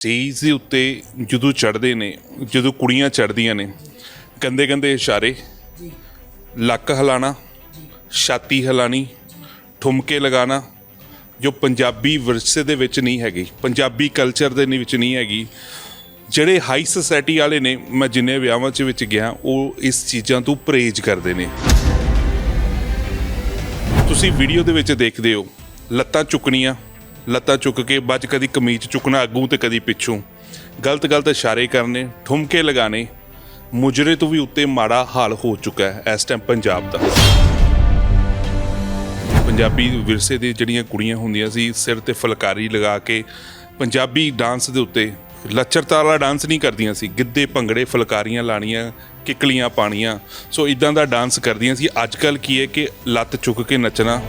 Stage ਦੇ ਉੱਤੇ ਜਦੋਂ ਚੜ੍ਹਦੇ ਨੇ ਜਦੋਂ ਕੁੜੀਆਂ ਚੜ੍ਹਦੀਆਂ ਨੇ ਗੰਦੇ ਗੰਦੇ ਇਸ਼ਾਰੇ ਲੱਕ ਹਿਲਾਣਾ ਛਾਤੀ ਹਿਲਾਣੀ ਠੁਮਕੇ ਲਗਾਣਾ ਜੋ ਪੰਜਾਬੀ ਵਿਰਸੇ ਦੇ ਵਿੱਚ ਨਹੀਂ ਹੈਗੀ ਪੰਜਾਬੀ ਕਲਚਰ ਦੇ ਵਿੱਚ ਨਹੀਂ ਹੈਗੀ ਜਿਹੜੇ ਹਾਈ ਸੁਸਾਇਟੀ ਵਾਲੇ ਨੇ ਮੈਂ ਜਿੰਨੇ ਵਿਆਹਾਂ 'ਚ ਵਿੱਚ ਗਿਆ ਉਹ ਇਸ ਚੀਜ਼ਾਂ ਤੋਂ ਪਰਹੇਜ਼ ਕਰਦੇ ਨੇ। ਤੁਸੀਂ ਵੀਡੀਓ ਦੇ ਵਿੱਚ ਦੇਖਦੇ ਹੋ ਲੱਤਾਂ ਚੁੱਕਣੀਆਂ ਲੱਤਾਂ ਚੁੱਕ ਕੇ ਬਾਅਦ 'ਚ ਕਦੀ ਕਮੀਜ਼ ਚੁੱਕਣਾ ਅੱਗੂ ਤੇ ਕਦੀ ਪਿੱਛੋਂ। ਗਲਤ ਗਲਤ ਇਸ਼ਾਰੇ ਕਰਨੇ, ਠੁਮਕੇ ਲਗਾਣੇ ਮੁਜਰੇ ਤੋਂ ਵੀ ਉੱਤੇ ਮਾੜਾ ਹਾਲ ਹੋ ਚੁੱਕਾ ਹੈ ਇਸ ਟਾਈਮ ਪੰਜਾਬ ਦਾ। ਪੰਜਾਬੀ ਵਿਰਸੇ ਦੀ ਜਿਹੜੀਆਂ ਕੁੜੀਆਂ ਹੁੰਦੀਆਂ ਸੀ, ਸਿਰ ਤੇ ਫੁਲਕਾਰੀ ਲਗਾ ਕੇ ਪੰਜਾਬੀ ਡਾਂਸ ਦੇ ਉੱਤੇ ਲੱਚਰਤਾ ਵਾਲਾ ਡਾਂਸ ਨਹੀਂ ਕਰਦੀਆਂ ਸੀ, ਗਿੱਧੇ ਭੰਗੜੇ ਫੁਲਕਾਰੀਆਂ ਲਾਣੀਆਂ ਕਿੱਕਲੀਆਂ ਪਾਣੀਆਂ ਸੋ ਇਦਾਂ ਦਾ ਡਾਂਸ ਕਰਦੀਆਂ ਸੀ। ਅੱਜ ਕੱਲ ਕੀ ਹੈ ਕਿ ਲੱਤ ਚੁੱਕ ਕੇ ਨੱਚਣਾ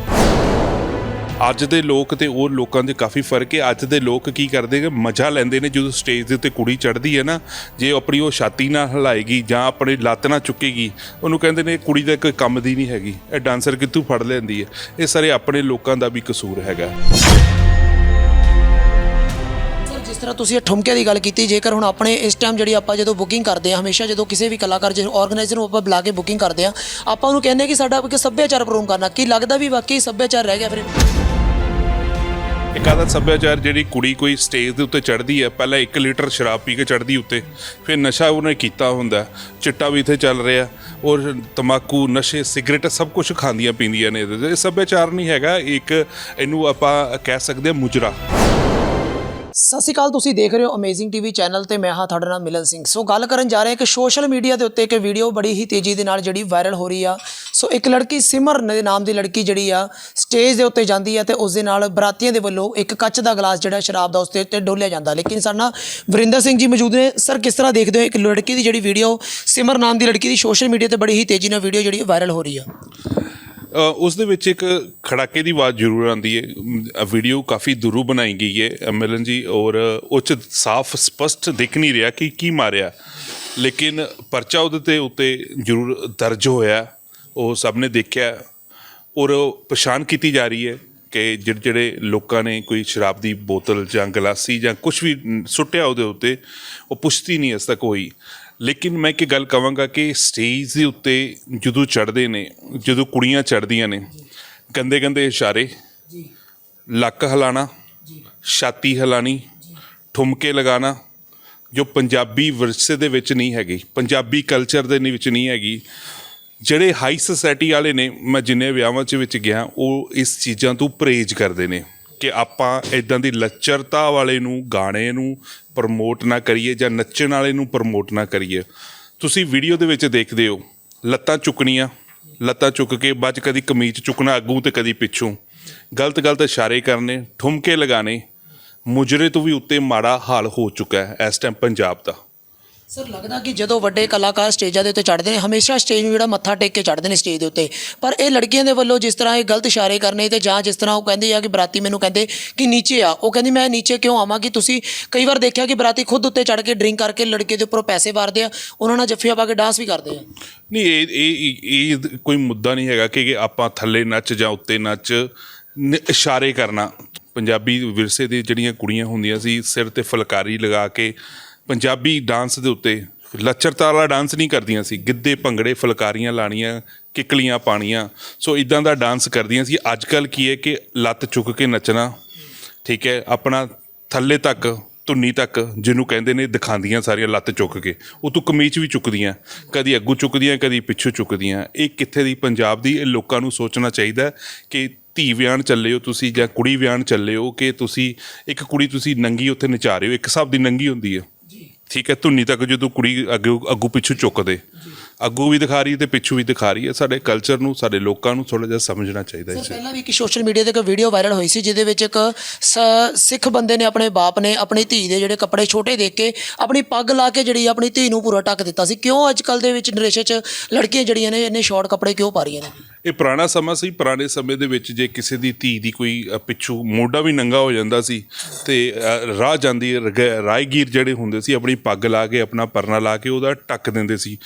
ਅੱਜ ਦੇ ਲੋਕ ਤੇ ਉਹ ਲੋਕਾਂ ਦੇ ਕਾਫੀ ਫ਼ਰਕ ਹੈ। ਅੱਜ ਦੇ ਲੋਕ ਕੀ ਕਰਦੇ ਨੇ? ਮਜ਼ਾ ਲੈਂਦੇ ਨੇ ਜਦੋਂ ਸਟੇਜ ਦੇ ਉੱਤੇ ਕੁੜੀ ਚੜ੍ਹਦੀ ਹੈ ਨਾ, ਜੇ ਆਪਣੀ ਉਹ ਛਾਤੀ ਨਾਲ ਹਿਲਾਏਗੀ ਜਾਂ ਆਪਣੀ ਲੱਤ ਨਾਲ ਚੁੱਕੇਗੀ, ਉਹਨੂੰ ਕਹਿੰਦੇ ਨੇ ਕੁੜੀ ਦਾ ਕੋਈ ਕੰਮ ਦੀ ਨਹੀਂ ਹੈਗੀ। ਇਹ ਡਾਂਸਰ ਕਿੱਥੋਂ ਫੜ ਲੈਂਦੀ ਹੈ? ਇਹ ਸਾਰੇ ਆਪਣੇ ਲੋਕਾਂ ਦਾ ਵੀ ਕਸੂਰ ਹੈਗਾ। ਜਿਸ ਤਰ੍ਹਾਂ ਤੁਸੀਂ ਇਹ ਠੁਮਕੇ ਦੀ ਗੱਲ ਕੀਤੀ, ਜੇਕਰ ਹੁਣ ਆਪਣੇ ਇਸ ਟਾਈਮ ਜਿਹੜੀ ਆਪਾਂ ਜਦੋਂ ਬੁਕਿੰਗ ਕਰਦੇ ਹਾਂ, ਹਮੇਸ਼ਾ ਜਦੋਂ ਕਿਸੇ ਵੀ ਕਲਾਕਾਰ ਜਿਹਨੂੰ ਆਰਗੇਨਾਈਜ਼ਰ ਨੂੰ ਆਪਾਂ ਬੁਲਾ ਕੇ ਬੁਕਿੰਗ ਕਰਦੇ ਹਾਂ, ਆਪਾਂ ਉਹਨੂੰ ਕਹਿੰਦੇ ਕਿ ਸਾਡਾ ਕਿ ਸੱਭਿਆਚਾਰ ਪ੍ਰੋਗਰਾਮ ਕਰਨਾ। ਕੀ ਲੱਗਦਾ ਵੀ ਵਾਕਈ ਸੱਭਿਆਚਾਰ ਰਹਿ ਗਿਆ ਫਿਰ ਇੱਕ ਆਦਾ ਸੱਭਿਆਚਾਰ ਜਿਹੜੀ ਕੁੜੀ ਕੋਈ ਸਟੇਜ ਦੇ ਉੱਤੇ ਚੜ੍ਹਦੀ ਹੈ, ਪਹਿਲਾਂ 1 ਲੀਟਰ ਸ਼ਰਾਬ ਪੀ ਕੇ ਚੜ੍ਹਦੀ ਉੱਤੇ, ਫਿਰ ਨਸ਼ਾ ਉਹਨੇ ਕੀਤਾ ਹੁੰਦਾ, ਚਿੱਟਾ ਵੀ ਇੱਥੇ ਚੱਲ ਰਿਹਾ, ਔਰ ਤਮਾਕੂ ਨਸ਼ੇ, ਸਿਗਰਟ ਸਭ ਕੁਝ ਖਾਂਦੀਆਂ ਪੀਂਦੀਆਂ ਨੇ ਇਹਦੇ 'ਚ। ਇਹ ਸੱਭਿਆਚਾਰ ਨਹੀਂ ਹੈਗਾ, ਇੱਕ ਇਹਨੂੰ ਆਪਾਂ ਕਹਿ ਸਕਦੇ ਹਾਂ ਮੁਜਰਾ ਸਤਿ ਸ਼੍ਰੀ ਅਕਾਲ, ਤੁਸੀਂ ਦੇਖ ਰਹੇ ਹੋ ਅਮੇਜ਼ਿੰਗ ਟੀਵੀ ਚੈਨਲ ਤੇ ਮੈਂ ਹਾਂ ਤੁਹਾਡੇ ਨਾਲ ਮਿਲਨ ਸਿੰਘ। ਸੋ ਗੱਲ ਕਰਨ ਜਾ ਰਹੇ ਹਾਂ ਕਿ ਸੋਸ਼ਲ ਮੀਡੀਆ ਦੇ ਉੱਤੇ ਇੱਕ ਵੀਡੀਓ ਬੜੀ ਹੀ ਤੇਜ਼ੀ ਦੇ ਨਾਲ ਜਿਹੜੀ ਵਾਇਰਲ ਹੋ ਰਹੀ ਆ। ਸੋ ਇੱਕ ਲੜਕੀ ਸਿਮਰ ਦੇ ਨਾਮ ਦੀ ਲੜਕੀ ਜਿਹੜੀ ਆ ਸਟੇਜ ਦੇ ਉੱਤੇ ਜਾਂਦੀ ਆ ਤੇ ਉਸ ਦੇ ਨਾਲ ਬਰਾਤੀਆਂ ਦੇ ਵੱਲੋਂ ਇੱਕ ਕੱਚ ਦਾ ਗਲਾਸ ਜਿਹੜਾ ਸ਼ਰਾਬ ਦਾ ਉਸ ਦੇ ਉੱਤੇ ਡੋਲਿਆ ਜਾਂਦਾ। ਲੇਕਿਨ ਸਾਡਾ ਵਰਿੰਦਰ ਸਿੰਘ ਜੀ ਮੌਜੂਦ ਨੇ। ਸਰ, ਕਿਸ ਤਰ੍ਹਾਂ ਦੇਖਦੇ ਹੋ ਇੱਕ ਲੜਕੀ ਦੀ ਜਿਹੜੀ ਵੀਡੀਓ ਸਿਮਰ ਨਾਮ ਦੀ ਲੜਕੀ ਦੀ ਸੋਸ਼ਲ ਮੀਡੀਆ ਤੇ ਬੜੀ ਹੀ ਤੇਜ਼ੀ ਨਾਲ ਵੀਡੀਓ ਜਿਹੜੀ ਵਾਇਰਲ ਹੋ ਰਹੀ ਆ? ਉਸ ਦੇ ਵਿੱਚ ਇੱਕ ਖੜਾਕੇ ਦੀ ਆਵਾਜ਼ ਜ਼ਰੂਰ ਆਉਂਦੀ ਹੈ। ਵੀਡੀਓ ਕਾਫੀ ਦੂਰੋਂ ਬਣਾਈ ਗਈ ਹੈ। ਮਿਲਨ ਜੀ, ਔਰ ਉਹ 'ਚ ਸਾਫ਼, ਸਪਸ਼ਟ ਦਿਖ ਨਹੀਂ ਰਿਹਾ ਕਿ ਕੀ ਮਾਰਿਆ। ਲੇਕਿਨ ਪਰਚਾ ਉਹਦੇ ਤੇ ਉੱਤੇ ਜ਼ਰੂਰ ਦਰਜ ਹੋਇਆ। ਉਹ ਸਭ ਨੇ ਦੇਖਿਆ। ਔਰ ਪਛਾਣ ਕੀਤੀ ਜਾ ਰਹੀ ਹੈ ਕਿ ਜਿਹੜੇ ਜਿਹੜੇ ਲੋਕਾਂ ਨੇ ਕੋਈ ਸ਼ਰਾਬ ਦੀ ਬੋਤਲ ਜਾਂ ਗਲਾਸੀ ਜਾਂ ਕੁਝ ਵੀ ਸੁੱਟਿਆ ਉਹਦੇ ਉੱਤੇ, ਉਹ ਪੁਸ਼ਟੀ ਨਹੀਂ ਅਜ ਤੱਕ ਹੋਈ। ਲੇਕਿਨ ਮੈਂ ਇੱਕ ਗੱਲ ਕਵਾਂਗਾ ਕਿ ਸਟੇਜ ਦੇ ਉੱਤੇ ਜਦੋਂ ਚੜ੍ਹਦੇ ਨੇ ਜਦੋਂ ਕੁੜੀਆਂ ਚੜ੍ਹਦੀਆਂ ਨੇ ਗੰਦੇ ਗੰਦੇ ਇਸ਼ਾਰੇ ਜੀ। ਲੱਕ ਹਿਲਾਣਾ ਛਾਤੀ ਹਿਲਾਣੀ ਠੁਮਕੇ ਲਗਾਣਾ ਜੋ ਪੰਜਾਬੀ ਵਿਰਸੇ ਦੇ ਵਿੱਚ ਨਹੀਂ ਹੈਗੀ ਪੰਜਾਬੀ ਕਲਚਰ ਦੇ ਵਿੱਚ ਨਹੀਂ ਹੈਗੀ ਜਿਹੜੇ ਹਾਈ ਸੁਸਾਇਟੀ ਵਾਲੇ ਨੇ ਮੈਂ ਜਿੰਨੇ ਵਿਆਹਾਂ 'ਚ ਵਿੱਚ ਗਿਆ ਉਹ ਇਸ ਚੀਜ਼ਾਂ ਤੋਂ ਪਰਹੇਜ਼ ਕਰਦੇ ਨੇ। ਕਿ ਆਪਾਂ ਇਦਾਂ ਦੀ ਲੱਚਰਤਾ ਵਾਲੇ ਨੂੰ, ਗਾਣੇ ਨੂੰ ਪ੍ਰਮੋਟ ਨਾ ਕਰੀਏ ਜਾਂ ਨੱਚਣ ਵਾਲੇ ਨੂੰ ਪ੍ਰਮੋਟ ਨਾ ਕਰੀਏ। ਤੁਸੀਂ ਵੀਡੀਓ ਦੇ ਵਿੱਚ ਦੇਖਦੇ ਹੋ, ਲੱਤਾਂ ਚੁੱਕਣੀਆਂ, ਲੱਤਾਂ ਚੁੱਕ ਕੇ ਬਾਅਦ 'ਚ ਕਦੀ ਕਮੀਜ਼ ਚੁੱਕਣਾ ਅੱਗੋਂ ਤੇ ਕਦੀ ਪਿੱਛੋਂ। ਗਲਤ ਗਲਤ ਇਸ਼ਾਰੇ ਕਰਨੇ, ਠੁਮਕੇ ਲਗਾਣੇ ਮੁਜਰੇ ਤੋਂ ਵੀ ਉੱਤੇ ਮਾੜਾ ਹਾਲ ਹੋ ਚੁੱਕਾ ਹੈ ਇਸ ਟਾਈਮ ਪੰਜਾਬ ਦਾ। ਸਰ, ਲੱਗਦਾ ਕਿ ਜਦੋਂ ਵੱਡੇ ਕਲਾਕਾਰ ਸਟੇਜਾਂ ਦੇ ਉੱਤੇ ਚੜ੍ਹਦੇ ਨੇ, ਹਮੇਸ਼ਾ ਸਟੇਜ ਨੂੰ ਜਿਹੜਾ ਮੱਥਾ ਟੇਕ ਕੇ ਚੜ੍ਹਦੇ ਨੇ ਸਟੇਜ ਦੇ ਉੱਤੇ। ਪਰ ਇਹ ਲੜਕੀਆਂ ਦੇ ਵੱਲੋਂ ਜਿਸ ਤਰ੍ਹਾਂ ਇਹ ਗਲਤ ਇਸ਼ਾਰੇ ਕਰਨੇ ਤੇ ਜਾਂ ਜਿਸ ਤਰ੍ਹਾਂ ਉਹ ਕਹਿੰਦੇ ਆ ਕਿ ਬਰਾਤੀ ਮੈਨੂੰ ਕਹਿੰਦੇ ਕਿ ਨੀਚੇ ਆ, ਉਹ ਕਹਿੰਦੀ, ਮੈਂ ਨੀਚੇ ਕਿਉਂ ਆਵਾਂ? ਕਿ ਤੁਸੀਂ ਕਈ ਵਾਰ ਦੇਖਿਆ ਕਿ ਬਰਾਤੀ ਖੁਦ ਉੱਤੇ ਚੜ੍ਹ ਕੇ ਡਰਿੰਕ ਕਰਕੇ ਲੜਕੇ ਦੇ ਉੱਪਰੋਂ ਪੈਸੇ ਵਾਰਦੇ ਆ, ਉਹਨਾਂ ਨਾਲ ਜੱਫੀਆਂ ਪਾ ਕੇ ਡਾਂਸ ਵੀ ਕਰਦੇ ਆ? ਨਹੀਂ, ਇਹ ਇਹ ਇਹ ਕੋਈ ਮੁੱਦਾ ਨਹੀਂ ਹੈਗਾ ਕਿ ਆਪਾਂ ਥੱਲੇ ਨੱਚ ਜਾਂ ਉੱਤੇ ਨੱਚ ਨ- ਇਸ਼ਾਰੇ ਕਰਨਾ। ਪੰਜਾਬੀ ਵਿਰਸੇ ਦੀ ਜਿਹੜੀਆਂ ਕੁੜੀਆਂ ਹੁੰਦੀਆਂ ਸੀ, ਸਿਰ ਤੇ ਫੁਲਕਾਰੀ ਲਗਾ ਕੇ ਪੰਜਾਬੀ ਡਾਂਸ ਦੇ ਉੱਤੇ ਲੱਚਰਤਾ ਵਾਲਾ ਡਾਂਸ ਨਹੀਂ ਕਰਦੀਆਂ ਸੀ। ਗਿੱਧੇ, ਭੰਗੜੇ, ਫੁਲਕਾਰੀਆਂ ਲਾਣੀਆਂ ਕਿੱਕਲੀਆਂ ਪਾਣੀਆਂ ਸੋ ਇਦਾਂ ਦਾ ਡਾਂਸ ਕਰਦੀਆਂ ਸੀ। ਅੱਜ ਕੱਲ ਕੀ ਹੈ ਕਿ ਲੱਤ ਚੁੱਕ ਕੇ ਨੱਚਣਾ, ਠੀਕ ਹੈ, ਆਪਣਾ ਥੱਲੇ ਤੱਕ, ਧੁੰਨੀ ਤੱਕ, ਜਿਹਨੂੰ ਕਹਿੰਦੇ ਨੇ, ਦਿਖਾਉਂਦੀਆਂ ਸਾਰੀਆਂ ਲੱਤ ਚੁੱਕ ਕੇ। ਉਹ ਤੋਂ ਕਮੀਜ਼ ਵੀ ਚੁੱਕਦੀਆਂ, ਕਦੀ ਅੱਗੂ ਚੁੱਕਦੀਆਂ, ਕਦੀ ਪਿੱਛੋਂ ਚੁੱਕਦੀਆਂ। ਇਹ ਕਿੱਥੇ ਦੀ ਪੰਜਾਬ ਦੀ, ਇਹ ਲੋਕਾਂ ਨੂੰ ਸੋਚਣਾ ਚਾਹੀਦਾ ਕਿ ਧੀ ਵਿਆਹਣ ਚੱਲੇ ਹੋ ਤੁਸੀਂ ਜਾਂ ਕੁੜੀ ਵਿਆਹਣ ਚੱਲੇ ਹੋ ਕਿ ਤੁਸੀਂ, ਇੱਕ ਕੁੜੀ ਤੁਸੀਂ ਨੰਗੀ ਉੱਥੇ ਨਚਾ ਰਹੇ ਹੋ, ਇੱਕ ਹਿਸਾਬ ਦੀ ਨੰਗੀ ਹੁੰਦੀ ਹੈ। ਠੀਕ ਹੈ ਧੁੰਨੀ ਤੱਕ ਜਦੋਂ ਕੁੜੀ ਅੱਗੇ ਅੱਗੂ ਪਿੱਛੋਂ ਚੁੱਕਦੇ। ਅੱਗੂ ਵੀ ਦਿਖਾ ਰਹੀ ਹੈ ਤੇ ਪਿੱਛੋਂ ਵੀ ਦਿਖਾ ਰਹੀ ਹੈ। ਸਾਡੇ ਕਲਚਰ ਨੂੰ ਸਾਡੇ ਲੋਕਾਂ ਨੂੰ ਥੋੜਾ ਜਿਹਾ ਸਮਝਣਾ ਚਾਹੀਦਾ ਸਰ ਇਸ ਪਹਿਲਾਂ ਵੀ ਇੱਕ ਸੋਸ਼ਲ ਮੀਡੀਆ ਤੇ ਇੱਕ ਵੀਡੀਓ ਵਾਇਰਲ ਹੋਈ ਸੀ ਜਿਹਦੇ ਵਿੱਚ ਇੱਕ ਸ- ਸਿੱਖ ਬੰਦੇ ਨੇ ਆਪਣੇ ਬਾਪ ਨੇ ਆਪਣੀ ਧੀ ਦੇ ਜਿਹੜੇ ਕੱਪੜੇ ਛੋਟੇ ਦੇਖ ਕੇ ਆਪਣੀ ਪੱਗ ਲਾ ਕੇ ਜਿਹੜੀ ਆਪਣੀ ਧੀ ਨੂੰ ਪੂਰਾ ਢੱਕ ਦਿੱਤਾ ਸੀ। ਕਿਉਂ ਅੱਜ ਕੱਲ ਦੇ ਵਿੱਚ ਜਨਰੇਸ਼ਨ 'ਚ ਲੜਕੀਆਂ ਜਿਹੜੀਆਂ ਨੇ ਇੰਨੇ ਸ਼ਾਰਟ ਕੱਪੜੇ ਕਿਉਂ ਪਾ ਰਹੀਆਂ ਨੇ? ਇਹ ਪੁਰਾਣਾ ਸਮਾਂ ਸੀ ਪੁਰਾਣੇ ਸਮੇਂ ਦੇ ਵਿੱਚ ਜੇ ਕਿਸੇ ਦੀ ਧੀ ਦੀ ਕੋਈ ਅ, ਪਿੱਛੂ ਮੋਢਾ ਵੀ ਨੰਗਾ ਹੋ ਜਾਂਦਾ ਸੀ ਤੇ ਰਾਹ ਜਾਂਦੀ ਰਗ- ਰਾਹਗੀਰ ਜਿਹੜੇ ਹੁੰਦੇ ਸੀ ਆਪਣੀ ਪੱਗ ਲਾ ਕੇ ਆਪਣਾ ਪਰਨਾ ਲਾ ਕੇ ਉਹਦਾ ਟੱਕ ਦਿੰਦੇ ਸੀ।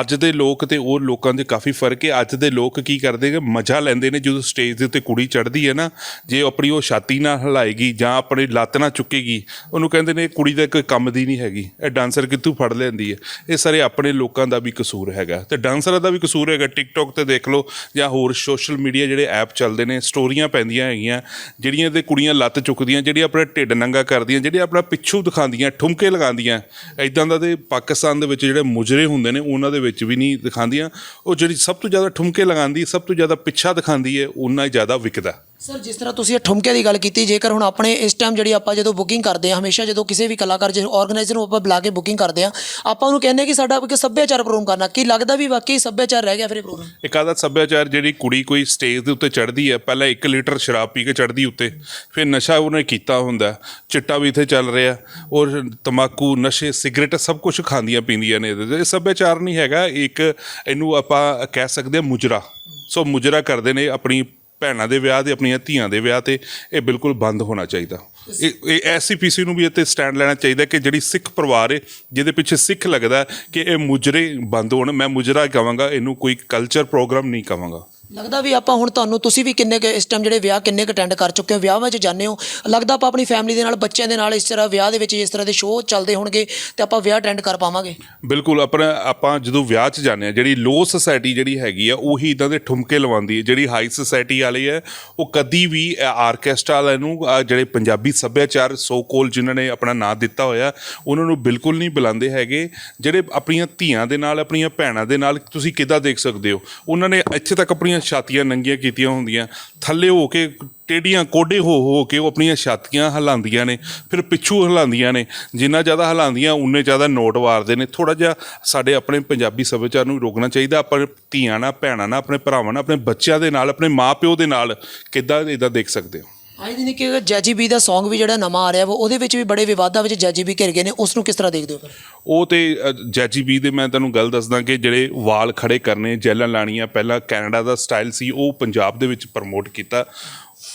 ਅੱਜ ਦੇ ਲੋਕ ਤੇ ਉਹ ਲੋਕਾਂ ਦੇ ਕਾਫੀ ਫ਼ਰਕ ਹੈ। ਅੱਜ ਦੇ ਲੋਕ ਕੀ ਕਰਦੇ ਨੇ ਮਜ਼ਾ ਲੈਂਦੇ ਨੇ ਜਦੋਂ ਸਟੇਜ ਦੇ ਉੱਤੇ ਕੁੜੀ ਚੜ੍ਹਦੀ ਹੈ ਨਾ ਜੇ ਆਪਣੀ ਉਹ ਛਾਤੀ ਨਾਲ ਹਿਲਾਏਗੀ ਜਾਂ ਆਪਣੀ ਲੱਤ ਨਾਲ ਚੁੱਕੇਗੀ ਉਹਨੂੰ ਕਹਿੰਦੇ ਨੇ ਕੁੜੀ ਦਾ ਕੋਈ ਕੰਮ ਦੀ ਨਹੀਂ ਹੈਗੀ ਇਹ ਡਾਂਸਰ ਕਿੱਥੋਂ ਫੜ ਲੈਂਦੀ ਹੈ। ਇਹ ਸਾਰੇ ਆਪਣੇ ਲੋਕਾਂ ਦਾ ਵੀ ਕਸੂਰ ਹੈਗਾ। ਤੇ ਡਾਂਸਰਾਂ ਦਾ ਵੀ ਕਸੂਰ ਹੈਗਾ ਟਿਕਟੌਕ ਤੇ ਦੇਖ ਲਓ ਜਾਂ ਹੋਰ ਸੋਸ਼ਲ ਮੀਡੀਆ ਜਿਹੜੇ ਐਪ ਚੱਲਦੇ ਨੇ ਸਟੋਰੀਆਂ ਪੈਂਦੀਆਂ ਹੈਗੀਆਂ, ਜਿਹੜੀਆਂ ਤੇ ਕੁੜੀਆਂ ਲੱਤ ਚੁੱਕਦੀਆਂ, ਜਿਹੜੀਆਂ ਆਪਣਾ ਢਿੱਡ ਨੰਗਾ ਕਰਦੀਆਂ, ਜਿਹੜੀਆਂ ਆਪਣਾ ਪਿੱਛੂ ਦਿਖਾਉਂਦੀਆਂ, ਠੁਮਕੇ ਲਗਾਉਂਦੀਆਂ ਐਦਾਂ ਦਾ ਤੇ ਪਾਕਿਸਤਾਨ ਦੇ ਵਿੱਚ ਜਿਹੜੇ ਮੁਜਰੇ ਹੁੰਦੇ ਨੇ, ਉਹਨਾਂ ਦੇ ਵਿੱਚ ਵੀ ਨਹੀਂ ਦਿਖਾਉਂਦੀਆਂ। ਉਹ ਜਿਹੜੀ ਸਭ ਤੋਂ ਜ਼ਿਆਦਾ ਠੁਮਕੇ ਲਗਾਉਂਦੀ, ਸਭ ਤੋਂ ਜ਼ਿਆਦਾ ਪਿੱਛਾ ਦਿਖਾਉਂਦੀ ਹੈ ਉਹਨਾਂ ਹੀ ਜ਼ਿਆਦਾ ਵਿਕਦਾ। ਸਰ ਜਿਸ ਤਰ੍ਹਾਂ ਤੁਸੀਂ ਇਹ ਠੁਮਕੇ ਦੀ ਗੱਲ ਕੀਤੀ, ਜੇਕਰ ਹੁਣ ਆਪਣੇ ਇਸ ਟਾਈਮ ਜਿਹੜੀ ਆਪਾਂ ਜਦੋਂ ਬੁਕਿੰਗ ਕਰਦੇ ਹਾਂ, ਹਮੇਸ਼ਾ ਜਦੋਂ ਕਿਸੇ ਵੀ ਕਲਾਕਾਰ, ਜੇ ਆਰਗੇਨਾਈਜ਼ਰ ਨੂੰ ਆਪਾਂ ਬੁਲਾ ਕੇ ਬੁਕਿੰਗ ਕਰਦੇ ਹਾਂ, ਆਪਾਂ ਉਹਨੂੰ ਕਹਿੰਦੇ ਕਿ ਸਾਡਾ ਇੱਕ ਸੱਭਿਆਚਾਰ ਪ੍ਰੋਗਰਾਮ ਕਰਨਾ, ਕੀ ਲੱਗਦਾ ਵੀ ਵਾਕਈ ਸੱਭਿਆਚਾਰ ਰਹਿ ਗਿਆ ਫਿਰ ਇਹ ਪ੍ਰੋਗਰਾਮ ਇੱਕ ਆਦਾ ਸੱਭਿਆਚਾਰ ਜਿਹੜੀ ਕੁੜੀ ਕੋਈ ਸਟੇਜ ਦੇ ਉੱਤੇ ਚੜ੍ਹਦੀ ਹੈ, ਪਹਿਲਾਂ 1 ਲੀਟਰ ਸ਼ਰਾਬ ਪੀ ਕੇ ਚੜ੍ਹਦੀ ਉੱਤੇ, ਫਿਰ ਨਸ਼ਾ ਉਹਨੇ ਕੀਤਾ ਹੁੰਦਾ, ਚਿੱਟਾ ਵੀ ਇੱਥੇ ਚੱਲ ਰਿਹਾ, ਔਰ ਤਮਾਕੂ ਨਸ਼ੇ, ਸਿਗਰਟ ਸਭ ਕੁਝ ਖਾਂਦੀਆਂ ਪੀਂਦੀਆਂ ਨੇ ਇਹਦੇ ਤੇ। ਇਹ ਸੱਭਿਆਚਾਰ ਨਹੀਂ ਹੈਗਾ, ਇੱਕ ਇਹਨੂੰ ਆਪਾਂ ਕਹਿ ਸਕਦੇ ਹਾਂ ਮੁਜਰਾ ਸੋ ਮੁਜਰਾ ਕਰਦੇ ਨੇ ਆਪਣੀ ਭੈਣਾਂ ਦੇ ਵਿਆਹ ਤੇ, ਆਪਣੀਆਂ ਧੀਆਂ ਦੇ ਵਿਆਹ ਤੇ ਇਹ ਬਿਲਕੁਲ ਬੰਦ ਹੋਣਾ ਚਾਹੀਦਾ। ਇਹ ਇਹ ਐਸਸੀਪੀਸੀ ਨੂੰ ਵੀ ਇੱਥੇ ਸਟੈਂਡ ਲੈਣਾ ਚਾਹੀਦਾ ਕਿ ਜਿਹੜੀ ਸਿੱਖ ਪਰਿਵਾਰ ਹੈ, ਜਿਹਦੇ ਪਿੱਛੇ ਸਿੱਖ ਲੱਗਦਾ ਕਿ ਇਹ ਮੁਜਰੇ ਬੰਦ ਹੋਣ। ਮੈਂ ਮੁਜਰਾ ਕਹਾਂਗਾ, ਇਹਨੂੰ ਕੋਈ ਕਲਚਰ ਪ੍ਰੋਗਰਾਮ ਨਹੀਂ ਕਹਾਂਗਾ। ਲੱਗਦਾ ਵੀ ਆਪਾਂ ਹੁਣ ਤੁਹਾਨੂੰ, ਤੁਸੀਂ ਵੀ ਕਿੰਨੇ ਕੁ ਇਸ ਟਾਈਮ ਜਿਹੜੇ ਵਿਆਹ ਕਿੰਨੇ ਕੁ ਅਟੈਂਡ ਕਰ ਚੁੱਕੇ ਹੋ, ਵਿਆਹ ਵਿੱਚ ਜਾਂਦੇ ਹੋ, ਲੱਗਦਾ ਆਪਾਂ ਆਪਣੀ ਫੈਮਿਲੀ ਦੇ ਨਾਲ, ਬੱਚਿਆਂ ਦੇ ਨਾਲ ਇਸ ਤਰ੍ਹਾਂ ਵਿਆਹ ਦੇ ਵਿੱਚ ਇਸ ਤਰ੍ਹਾਂ ਦੇ ਸ਼ੋਅ ਚੱਲਦੇ ਹੋਣਗੇ ਤੇ ਆਪਾਂ ਵਿਆਹ ਅਟੈਂਡ ਕਰ ਪਾਵਾਂਗੇ? ਬਿਲਕੁਲ, ਆਪਣਾ, ਆਪਾਂ ਜਦੋਂ ਵਿਆਹ 'ਚ ਜਾਂਦੇ ਆ ਜਿਹੜੀ ਲੋ ਸੁਸਾਇਟੀ ਜਿਹੜੀ ਹੈਗੀ ਆ, ਉਹੀ ਇਦਾਂ ਦੇ ਠੁਮਕੇ ਲਵਾਉਂਦੀ ਹੈ। ਜਿਹੜੀ ਹਾਈ ਸੋਸਾਇਟੀ ਵਾਲੀ ਹੈ ਉਹ ਕਦੀ ਵੀ ਆਰਕੈਸਟਰਾ ਵਾਲਿਆਂ ਨੂੰ ਆਹ ਜਿਹੜੇ ਪੰਜਾਬੀ ਸੱਭਿਆਚਾਰ ਸੋ ਕੋਲ ਜਿਨ੍ਹਾਂ ਨੇ ਆਪਣਾ ਨਾਂ ਦਿੱਤਾ ਹੋਇਆ, ਉਹਨਾਂ ਨੂੰ ਬਿਲਕੁਲ ਨਹੀਂ ਬੁਲਾਉਂਦੇ ਹੈਗੇ। ਜਿਹੜੇ ਆਪਣੀਆਂ ਧੀਆਂ ਦੇ ਨਾਲ, ਆਪਣੀਆਂ ਭੈਣਾਂ ਦੇ ਨਾਲ, ਤੁਸੀਂ ਕਿੱਦਾਂ ਦੇਖ ਸਕਦੇ ਹੋ? ਉਹਨਾਂ ਨੇ ਇੱਥੇ ਤੱਕ ਆਪਣੀਆਂ ਛਾਤੀਆਂ ਨੰਗੀਆਂ ਕੀਤੀਆਂ ਹੁੰਦੀਆਂ, ਥੱਲੇ ਹੋ ਕੇ ਟੇਡੀਆਂ ਕੋਡੇ ਹੋ ਹੋ ਕੇ ਉਹ ਆਪਣੀਆਂ ਛਾਤੀਆਂ ਹਿਲਾਉਂਦੀਆਂ ਨੇ, ਫਿਰ ਪਿੱਛੂ ਹਿਲਾਉਂਦੀਆਂ ਨੇ, ਜਿੰਨਾ ਜ਼ਿਆਦਾ ਹਿਲਾਉਂਦੀਆਂ, ਉਨੇ ਜ਼ਿਆਦਾ ਨੋਟ ਵਾਰਦੇ ਨੇ। ਥੋੜਾ ਜਿਹਾ ਸਾਡੇ ਆਪਣੇ ਪੰਜਾਬੀ ਸੱਭਿਆਚਾਰ ਨੂੰ ਰੋਕਣਾ ਚਾਹੀਦਾ, ਆਪਾਂ ਧੀਆਂ ਨਾਲ, ਭੈਣਾਂ ਨਾਲ, ਆਪਣੇ ਭਰਾਵਾਂ ਨਾਲ, ਆਪਣੇ ਬੱਚਿਆਂ ਦੇ ਨਾਲ, ਆਪਣੇ ਮਾਪਿਓ ਦੇ ਨਾਲ ਕਿੱਦਾਂ ਇਦਾਂ ਦੇਖ ਸਕਦੇ ਹੋ? ਅੱਜ ਦਿਨ ਕਿ ਜੈਜੀ ਬੀ ਦਾ Song ਵੀ ਜਿਹੜਾ ਨਵਾਂ ਆ ਰਿਹਾ ਵਾ ਉਹਦੇ ਵਿੱਚ ਵੀ ਬੜੇ ਵਿਵਾਦਾਂ ਵਿੱਚ ਜੈਜੀ ਬੀ ਘਿਰ ਗਏ ਨੇ ਉਸ ਨੂੰ ਕਿਸ ਤਰ੍ਹਾਂ ਦੇਖਦੇ ਹੋ ਫਿਰ? ਉਹ ਤੇ ਜੈਜੀ ਬੀ ਦੇ ਮੈਂ ਤੁਹਾਨੂੰ ਗੱਲ ਦੱਸਦਾ ਕਿ ਜਿਹੜੇ ਵਾਲ ਖੜੇ ਕਰਨੇ, ਜੈਲਾਂ ਲਾਣੀਆਂ, ਪਹਿਲਾਂ ਕੈਨੇਡਾ ਦਾ ਸਟਾਈਲ ਸੀ, ਉਹ ਪੰਜਾਬ ਦੇ ਵਿੱਚ ਪ੍ਰਮੋਟ ਕੀਤਾ।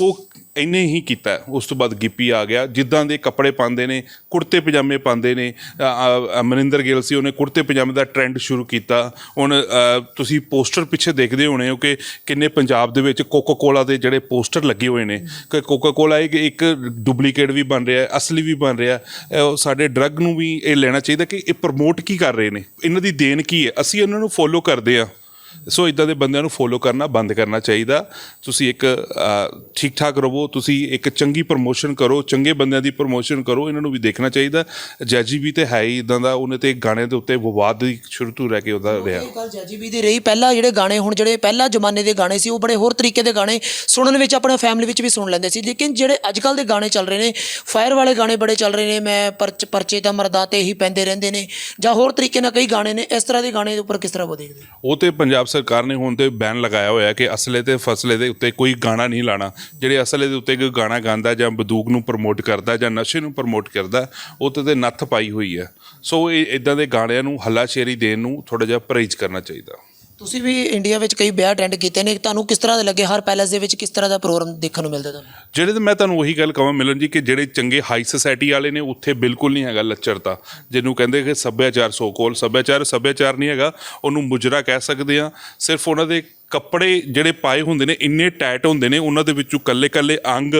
ਉਹ ਇੰਨੇ ਹੀ ਕੀਤਾ। ਉਸ ਤੋਂ ਬਾਅਦ ਗਿੱਪੀ ਆ ਗਿਆ। ਜਿੱਦਾਂ ਦੇ ਕੱਪੜੇ ਪਾਉਂਦੇ ਨੇ ਕੁੜਤੇ ਪਜਾਮੇ ਪਾਉਂਦੇ ਨੇ ਅ, ਅਮਰਿੰਦਰ ਗਿੱਲ ਸੀ ਉਹਨੇ ਕੁੜਤੇ ਪਜਾਮੇ ਦਾ ਟ੍ਰੈਂਡ ਸ਼ੁਰੂ ਕੀਤਾ। ਹੁਣ ਤੁਸੀਂ ਪੋਸਟਰ ਪਿੱਛੇ ਦੇਖਦੇ ਹੋਣੇ ਹੋ ਕਿ ਕਿੰਨੇ ਪੰਜਾਬ ਦੇ ਵਿੱਚ ਕੋਕਾ ਕੋਲਾ ਦੇ ਜਿਹੜੇ ਪੋਸਟਰ ਲੱਗੇ ਹੋਏ ਨੇ। ਕਿ ਕੋਕਾ ਕੋਲਾ ਇੱਕ ਇੱਕ ਡੁਪਲੀਕੇਟ ਵੀ ਬਣ ਰਿਹਾ ਅਸਲੀ ਵੀ ਬਣ ਰਿਹਾ। ਉਹ ਸਾਡੇ ਡਰੱਗ ਨੂੰ ਵੀ ਇਹ ਲੈਣਾ ਚਾਹੀਦਾ ਕਿ ਇਹ ਪ੍ਰਮੋਟ ਕੀ ਕਰ ਰਹੇ ਨੇ? ਇਹਨਾਂ ਦੀ ਦੇਣ ਕੀ ਹੈ? ਅਸੀਂ ਇਹਨਾਂ ਨੂੰ ਫੋਲੋ ਕਰਦੇ ਆ ਸੋ ਇਦਾਂ ਦੇ ਬੰਦਿਆਂ ਨੂੰ ਫੋਲੋ ਕਰਨਾ ਬੰਦ ਕਰਨਾ ਚਾਹੀਦਾ। ਤੁਸੀਂ ਇੱਕ ਠੀਕ ਠਾਕ ਰਹੋ ਤੁਸੀਂ ਇੱਕ ਚੰਗੀ ਪ੍ਰਮੋਸ਼ਨ ਕਰੋ ਚੰਗੇ ਬੰਦਿਆਂ ਦੀ ਪ੍ਰਮੋਸ਼ਨ ਕਰੋ ਇਹਨਾਂ ਨੂੰ ਵੀ ਦੇਖਣਾ ਚਾਹੀਦਾ। ਜੈਜੀ ਵੀ ਤੇ ਹੈ ਹੀ ਇਦਾਂ ਦਾ ਉਹਨੇ ਤੇ ਗਾਣੇ ਦੇ ਉੱਤੇ ਵਿਵਾਦ ਦੀ ਸ਼ੁਰੂ ਤੋਂ ਰਹਿ ਕੇ ਉਹਦਾ ਰਿਹਾ। ਇਹ ਗੱਲ ਜੈਜੀ ਬੀ ਦੀ ਰਹੀ। ਪਹਿਲਾਂ ਜਿਹੜੇ ਗਾਣੇ ਹੁਣ ਜਿਹੜੇ ਪਹਿਲਾਂ ਜ਼ਮਾਨੇ ਦੇ ਗਾਣੇ ਸੀ ਉਹ ਬੜੇ ਹੋਰ ਤਰੀਕੇ ਦੇ ਗਾਣੇ ਸੁਣਨ ਵਿੱਚ ਆਪਣਾ ਫੈਮਿਲੀ ਵਿੱਚ ਵੀ ਸੁਣ ਲੈਂਦੇ ਸੀ। ਲੇਕਿਨ ਜਿਹੜੇ ਅੱਜ ਕੱਲ ਦੇ ਗਾਣੇ ਚੱਲ ਰਹੇ ਨੇ ਫਾਇਰ ਵਾਲੇ ਗਾਣੇ ਬੜੇ ਚੱਲ ਰਹੇ ਨੇ ਮੈਂ ਪਰਚ ਪਰਚੇ ਤਾਂ ਮਰਦਾ ਤੇ ਹੀ ਪੈਂਦੇ ਰਹਿੰਦੇ ਨੇ ਜਾਂ ਹੋਰ ਤਰੀਕੇ ਨਾਲ ਕਈ ਗਾਣੇ ਨੇ ਇਸ ਤਰ੍ਹਾਂ ਦੇ ਗਾਣੇ ਦੇ ਉੱਪਰ ਕਿਸ ਤਰ੍ਹਾਂ ਉਹ ਦੇਖਦੇ? ਉਹ ਤੇ ਪੰਜਾਬ ਸਰਕਾਰ ਨੇ ਹੁਣ ਤੇ ਬੈਨ ਲਗਾਇਆ ਹੋਇਆ ਕਿ ਅਸਲੇ ਤੇ ਫਸਲੇ ਦੇ ਉੱਤੇ ਕੋਈ ਗਾਣਾ ਨਹੀਂ ਲਾਣਾ। ਜਿਹੜੇ ਅਸਲੇ ਦੇ ਉੱਤੇ ਕੋਈ ਗਾਣਾ ਗਾਉਂਦਾ ਜਾਂ ਬੰਦੂਕ ਨੂੰ ਪ੍ਰਮੋਟ ਕਰਦਾ ਜਾਂ ਨਸ਼ੇ ਨੂੰ ਪ੍ਰਮੋਟ ਕਰਦਾ, ਉਹ ਤੇ ਨੱਥ ਪਾਈ ਹੋਈ ਹੈ। ਸੋ ਇਹ ਇਦਾਂ ਦੇ ਗਾਣਿਆਂ ਨੂੰ ਹੱਲਾਸ਼ੇਰੀ ਦੇਣ ਨੂੰ ਥੋੜਾ ਜਿਹਾ ਪਰਹੇਜ਼ ਕਰਨਾ ਚਾਹੀਦਾ। ਤੁਸੀਂ ਵੀ ਇੰਡੀਆ ਵਿੱਚ ਕਈ ਵਿਆਹ ਅਟੈਂਡ ਕੀਤੇ ਨੇ, ਤੁਹਾਨੂੰ ਕਿਸ ਤਰ੍ਹਾਂ ਦੇ ਲੱਗੇ? ਹਰ ਪੈਲੇਸ ਦੇ ਵਿੱਚ ਕਿਸ ਤਰ੍ਹਾਂ ਦਾ ਪ੍ਰੋਗਰਾਮ ਦੇਖਣ ਨੂੰ ਮਿਲਦਾ ਤੁਹਾਨੂੰ? ਜਿਹੜੇ ਤਾਂ ਮੈਂ ਤੁਹਾਨੂੰ ਉਹੀ ਗੱਲ ਕਹਾਂ ਮਿਲਣ ਜੀ, ਕਿ ਜਿਹੜੇ ਚੰਗੇ ਹਾਈ ਸੋਸਾਇਟੀ ਵਾਲੇ ਨੇ, ਉੱਥੇ ਬਿਲਕੁਲ ਨਹੀਂ ਹੈਗਾ ਲੱਚਰਤਾ। ਜਿਹਨੂੰ ਕਹਿੰਦੇ ਕਿ ਸੱਭਿਆਚਾਰ ਸੋ ਕੋਲ ਸੱਭਿਆਚਾਰ ਸੱਭਿਆਚਾਰ ਨਹੀਂ ਹੈਗਾ, ਉਹਨੂੰ ਮੁਜਰਾ ਕਹਿ ਸਕਦੇ ਆ ਸਿਰਫ ਉਹਨਾਂ ਦੇ ਕੱਪੜੇ ਜਿਹੜੇ ਪਾਏ ਹੁੰਦੇ ਨੇ, ਇੰਨੇ ਟਾਈਟ ਹੁੰਦੇ ਨੇ, ਉਹਨਾਂ ਦੇ ਵਿੱਚੋਂ ਕੱਲੇ ਕੱਲੇ ਅੰਗ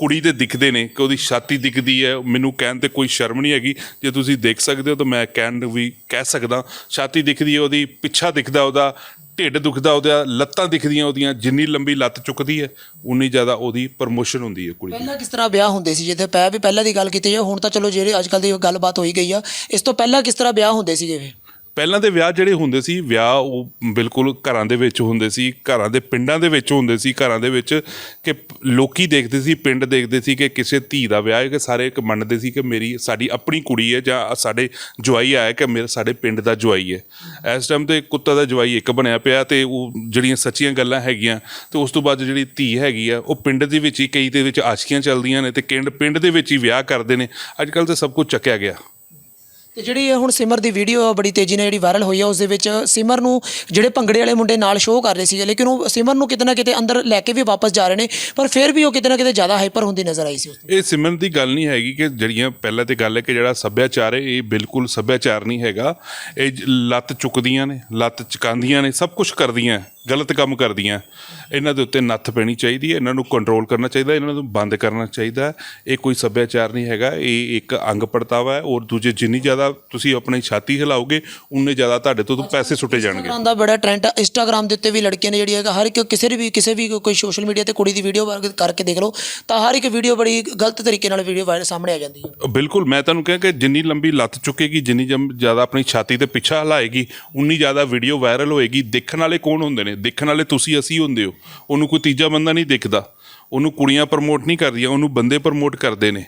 ਕੁੜੀ ਦੇ ਦਿਖਦੇ ਨੇ ਕਿ ਉਹਦੀ ਛਾਤੀ ਦਿਖਦੀ ਹੈ, ਮੈਨੂੰ ਕਹਿਣ ਤੇ ਕੋਈ ਸ਼ਰਮ ਨਹੀਂ ਹੈਗੀ। ਜੇ ਤੁਸੀਂ ਦੇਖ ਸਕਦੇ ਹੋ ਤਾਂ ਮੈਂ ਕਹਿਣ ਵੀ ਕਹਿ ਸਕਦਾ, ਛਾਤੀ ਦਿਖਦੀ ਹੈ, ਉਹਦੀ ਪਿੱਛਾ ਦਿਖਦਾ, ਉਹਦਾ ਢਿੱਡ ਦੁਖਦਾ ਉਹਦਾ ਲੱਤਾਂ ਦਿਖਦੀਆਂ, ਉਹਦੀਆਂ ਜਿੰਨੀ ਲੰਬੀ ਲੱਤ ਚੁੱਕਦੀ ਹੈ, ਉਨੀ ਜ਼ਿਆਦਾ ਉਹਦੀ ਪ੍ਰਮੋਸ਼ਨ ਹੁੰਦੀ ਹੈ ਕੁੜੀ ਦੀ। ਪਹਿਲਾਂ ਕਿਸ ਤਰ੍ਹਾਂ ਵਿਆਹ ਹੁੰਦੇ ਸੀ? ਜਿੱਥੇ ਪੈ ਵੀ ਪਹਿਲਾਂ ਦੀ ਗੱਲ ਕੀਤੀ ਜਾਏ, ਹੁਣ ਤਾਂ ਚਲੋ ਜਿਹੜੇ ਅੱਜ ਕੱਲ ਦੀ ਗੱਲਬਾਤ ਹੋਈ ਗਈ ਆ, ਇਸ ਤੋਂ ਪਹਿਲਾਂ ਕਿਸ ਤਰ੍ਹਾਂ ਵਿਆਹ ਹੁੰਦੇ ਸੀ ਜਿਵੇਂ ਪਹਿਲਾਂ ਦੇ ਵਿਆਹ ਜਿਹੜੇ ਹੁੰਦੇ ਸੀ, ਵਿਆਹ ਉਹ ਬਿਲਕੁਲ ਘਰਾਂ ਦੇ ਵਿੱਚ ਹੁੰਦੇ ਸੀ, ਘਰਾਂ ਦੇ ਪਿੰਡਾਂ ਦੇ ਵਿੱਚ ਹੁੰਦੇ ਸੀ, ਘਰਾਂ ਦੇ ਵਿੱਚ ਕਿ ਪ- ਲੋਕੀ ਦੇਖਦੇ ਸੀ, ਪਿੰਡ ਦੇਖਦੇ ਸੀ ਕਿ ਕਿਸੇ ਧੀ ਦਾ ਵਿਆਹ ਹੈ ਕਿ ਸਾਰੇ ਇੱਕ ਮੰਨਦੇ ਸੀ ਕਿ ਮੇਰੀ, ਸਾਡੀ ਆਪਣੀ ਕੁੜੀ ਹੈ ਜਾਂ ਸਾਡੇ ਜਵਾਈ ਆਇਆ ਕਿ ਮੇਰਾ, ਸਾਡੇ ਪਿੰਡ ਦਾ ਜਵਾਈ ਹੈ। ਇਸ ਟਾਈਮ ਤੇ ਕੁੱਤਾ ਦਾ ਜਵਾਈ ਇੱਕ ਬਣਿਆ ਪਿਆ ਤੇ ਉਹ ਜਿਹੜੀਆਂ ਸੱਚੀਆਂ ਗੱਲਾਂ ਹੈਗੀਆਂ ਤੇ ਉਸ ਤੋਂ ਬਾਅਦ ਜਿਹੜੀ ਧੀ ਹੈਗੀ ਆ, ਉਹ ਪਿੰਡ ਦੇ ਵਿੱਚ ਹੀ ਕਈ ਦੇ ਵਿੱਚ ਆਸ਼ਕੀਆਂ ਚੱਲਦੀਆਂ ਨੇ ਤੇ ਪਿੰਡ ਪਿੰਡ ਦੇ ਵਿੱਚ ਹੀ ਵਿਆਹ ਕਰਦੇ ਨੇ। ਅੱਜ ਕੱਲ ਤਾਂ ਸਭ ਕੁਝ ਚੱਕਿਆ ਗਿਆ। ਤੇ ਜਿਹੜੀ ਇਹ ਹੁਣ ਸਿਮਰ ਦੀ ਵੀਡੀਓ ਬੜੀ ਤੇਜ਼ੀ ਨਾਲ ਜਿਹੜੀ ਵਾਇਰਲ ਹੋਈ ਆ, ਉਸ ਦੇ ਵਿੱਚ ਸਿਮਰ ਨੂੰ ਜਿਹੜੇ ਭੰਗੜੇ ਵਾਲੇ ਮੁੰਡੇ ਨਾਲ ਸ਼ੋਅ ਕਰ ਰਹੇ ਸੀਗੇ, ਲੇਕਿਨ ਉਹ ਸਿਮਰ ਨੂੰ ਕਿਤੇ ਨਾ ਕਿਤੇ ਅੰਦਰ ਲੈ ਕੇ ਵੀ ਵਾਪਸ ਜਾ ਰਹੇ ਨੇ, ਪਰ ਫਿਰ ਵੀ ਉਹ ਕਿਤੇ ਨਾ ਕਿਤੇ ਜ਼ਿਆਦਾ ਹਾਈਪਰ ਹੁੰਦੀ ਨਜ਼ਰ ਆਈ ਸੀ ਉਸ ਇਹ ਸਿਮਰ ਦੀ ਗੱਲ ਨਹੀਂ ਹੈਗੀ ਕਿ ਜਿਹੜੀਆਂ ਪਹਿਲਾਂ ਤੇ ਗੱਲ ਹੈ ਕਿ ਜਿਹੜਾ ਸੱਭਿਆਚਾਰ ਹੈ, ਇਹ ਬਿਲਕੁਲ ਸੱਭਿਆਚਾਰ ਨਹੀਂ ਹੈਗਾ। ਇਹ ਲੱਤ ਚੁੱਕਦੀਆਂ ਨੇ, ਲੱਤ ਚਕਾਉਂਦੀਆਂ ਨੇ, ਸਭ ਕੁਝ ਕਰਦੀਆਂ। ਗਲਤ ਕੰਮ ਕਰਦੀਆਂ। ਇਹਨਾਂ ਦੇ ਉੱਤੇ ਨੱਥ ਪੈਣੀ ਚਾਹੀਦੀ ਹੈ ਇਹਨਾਂ ਨੂੰ ਕੰਟਰੋਲ ਕਰਨਾ ਚਾਹੀਦਾ ਇਹਨਾਂ ਨੂੰ ਬੰਦ ਕਰਨਾ ਚਾਹੀਦਾ। ਹੈ। ਇਹ ਕੋਈ ਸੱਭਿਆਚਾਰ ਨਹੀਂ ਹੈਗਾ ਇਹ ਇੱਕ ਅੰਗ ਪਰਤਾਵਾ ਹੈ ਔਰ ਦੂਜੇ ਜਿੰਨੀ ਜ਼ਿਆਦਾ ਤੁਸੀਂ ਆਪਣੀ ਛਾਤੀ ਹਿਲਾਓਗੇ ਉਨੇ ਜ਼ਿਆਦਾ ਤੁਹਾਡੇ ਤੋਂ ਪੈਸੇ ਸੁੱਟੇ ਜਾਣਗੇ। ਇੰਸਟਾਗ੍ਰਾਮ ਦਾ ਬੜਾ ਟ੍ਰੈਂਡ ਆ। ਇੰਸਟਾਗ੍ਰਾਮ ਦੇ ਉੱਤੇ ਵੀ ਲੜਕੀਆਂ ਨੇ ਜਿਹੜੀ ਹੈਗਾ ਹਰ ਇੱਕ ਕਿਸੇ ਵੀ ਕਿਸੇ ਵੀ ਕੋਈ ਸੋਸ਼ਲ ਮੀਡੀਆ ਤੇ ਕੁੜੀ ਦੀ ਵੀਡੀਓ ਕਰਕੇ ਦੇਖ ਲਓ ਤਾਂ ਹਰ ਇੱਕ ਵੀਡੀਓ ਬੜੀ ਗਲਤ ਤਰੀਕੇ ਨਾਲ ਵੀਡੀਓ ਵਾਇਰਲ ਸਾਹਮਣੇ ਆ ਜਾਂਦੀ ਹੈ। ਬਿਲਕੁਲ ਮੈਂ ਤੁਹਾਨੂੰ ਕਿਹਾ ਕਿ ਜਿੰਨੀ ਲੰਬੀ ਲੱਤ ਚੁੱਕੇਗੀ ਜਿੰਨੀ ਜ਼ਿਆਦਾ ਆਪਣੀ ਛਾਤੀ ਤੇ ਪਿੱਛਾ ਹਲਾਏਗੀ ਉਨੀ ਜ਼ਿਆਦਾ ਵੀਡੀਓ ਵਾਇਰਲ ਹੋਏਗੀ। ਦੇਖਣ ਵਾਲੇ ਕੌਣ ਹੁੰਦੇ ਨੇ? ਦੇਖਣ ਵਾਲੇ ਤੁਸੀਂ ਅਸੀਂ ਹੁੰਦੇ ਹੋ। ਉਹਨੂੰ ਕੋਈ ਤੀਜਾ ਬੰਦਾ ਨਹੀਂ ਦੇਖਦਾ। ਉਹਨੂੰ ਕੁੜੀਆਂ ਪ੍ਰਮੋਟ ਨਹੀਂ ਕਰਦੀਆਂ, ਉਹਨੂੰ ਬੰਦੇ ਪ੍ਰਮੋਟ ਕਰਦੇ ਨੇ।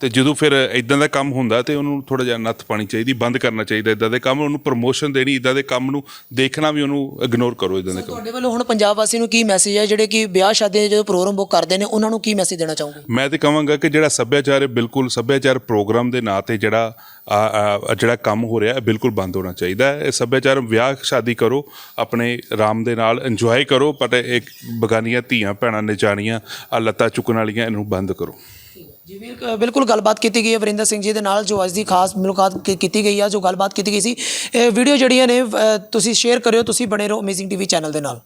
ਤੇ ਜਦੋਂ ਫਿਰ ਇਦਾਂ ਦਾ ਕੰਮ ਹੁੰਦਾ ਤੇ ਉਹਨੂੰ ਥੋੜਾ ਜਿਹਾ ਨੱਥ ਪਾਣੀ ਚਾਹੀਦੀ ਬੰਦ ਕਰਨਾ ਚਾਹੀਦਾ ਇਦਾਂ ਦੇ ਕੰਮ ਉਹਨੂੰ ਪ੍ਰਮੋਸ਼ਨ ਦੇਣੀ ਇਦਾਂ ਦੇ ਕੰਮ ਨੂੰ ਦੇਖਣਾ ਵੀ ਉਹਨੂੰ ਇਗਨੋਰ ਕਰੋ ਇਦਾਂ ਦੇ ਕੰਮ। ਤੁਹਾਡੇ ਵੱਲੋਂ ਹੁਣ ਪੰਜਾਬ ਵਾਸੀ ਨੂੰ ਕੀ ਮੈਸੇਜ ਹੈ? ਜਿਹੜੇ ਕਿ ਵਿਆਹ ਸ਼ਾਦੀਆਂ ਦੇ ਜਦੋਂ ਪ੍ਰੋਗਰਾਮ ਬੁੱਕ ਕਰਦੇ ਨੇ ਉਹਨਾਂ ਨੂੰ ਕੀ ਮੈਸੇਜ ਦੇਣਾ ਚਾਹੋਗੇ? ਮੈਂ ਤੇ ਕਹਾਂਗਾ ਕਿ ਜਿਹੜਾ ਸੱਭਿਆਚਾਰ ਹੈ ਬਿਲਕੁਲ ਸੱਭਿਆਚਾਰ ਪ੍ਰੋਗਰਾਮ ਦੇ ਨਾਂ ਤੇ ਜਿਹੜਾ ਜਿਹੜਾ ਕੰਮ ਹੋ ਰਿਹਾ ਹੈ ਬਿਲਕੁਲ ਬੰਦ ਹੋਣਾ ਚਾਹੀਦਾ ਹੈ। ਇਹ ਸੱਭਿਆਚਾਰ ਵਿਆਹ ਸ਼ਾਦੀ ਕਰੋ ਆਪਣੇ ਆਰਾਮ ਦੇ ਨਾਲ ਇੰਜੋਏ ਕਰੋ ਪਰ ਇੱਕ ਬਗਾਨੀਆਂ ਧੀਆਂ ਭੈਣਾਂ ਨੇ ਜਾਣੀਆਂ ਆ ਲੱਤਾਂ ਚੁੱਕਣ ਵਾਲੀਆਂ ਇਹਨੂੰ ਬੰਦ ਕਰੋ। ਜੀ ਬਿਲਕੁਲ- ਬਿਲਕੁਲ ਗੱਲਬਾਤ ਕੀਤੀ ਗਈ ਹੈ ਵਰਿੰਦਰ ਸਿੰਘ ਜੀ ਦੇ ਨਾਲ, ਜੋ ਅੱਜ ਦੀ ਖਾਸ ਮੁਲਾਕਾਤ ਕੀਤੀ ਗਈ ਆ, ਜੋ ਗੱਲਬਾਤ ਕੀਤੀ ਗਈ ਸੀ। ਇਹ ਵੀਡੀਓ ਜਿਹੜੀਆਂ ਨੇ ਤੁਸੀਂ ਸ਼ੇਅਰ ਕਰਿਓ, ਤੁਸੀਂ ਬਣੇ ਰਹੋ ਅਮੇਜ਼ਿੰਗ ਟੀਵੀ ਚੈਨਲ ਦੇ ਨਾਲ।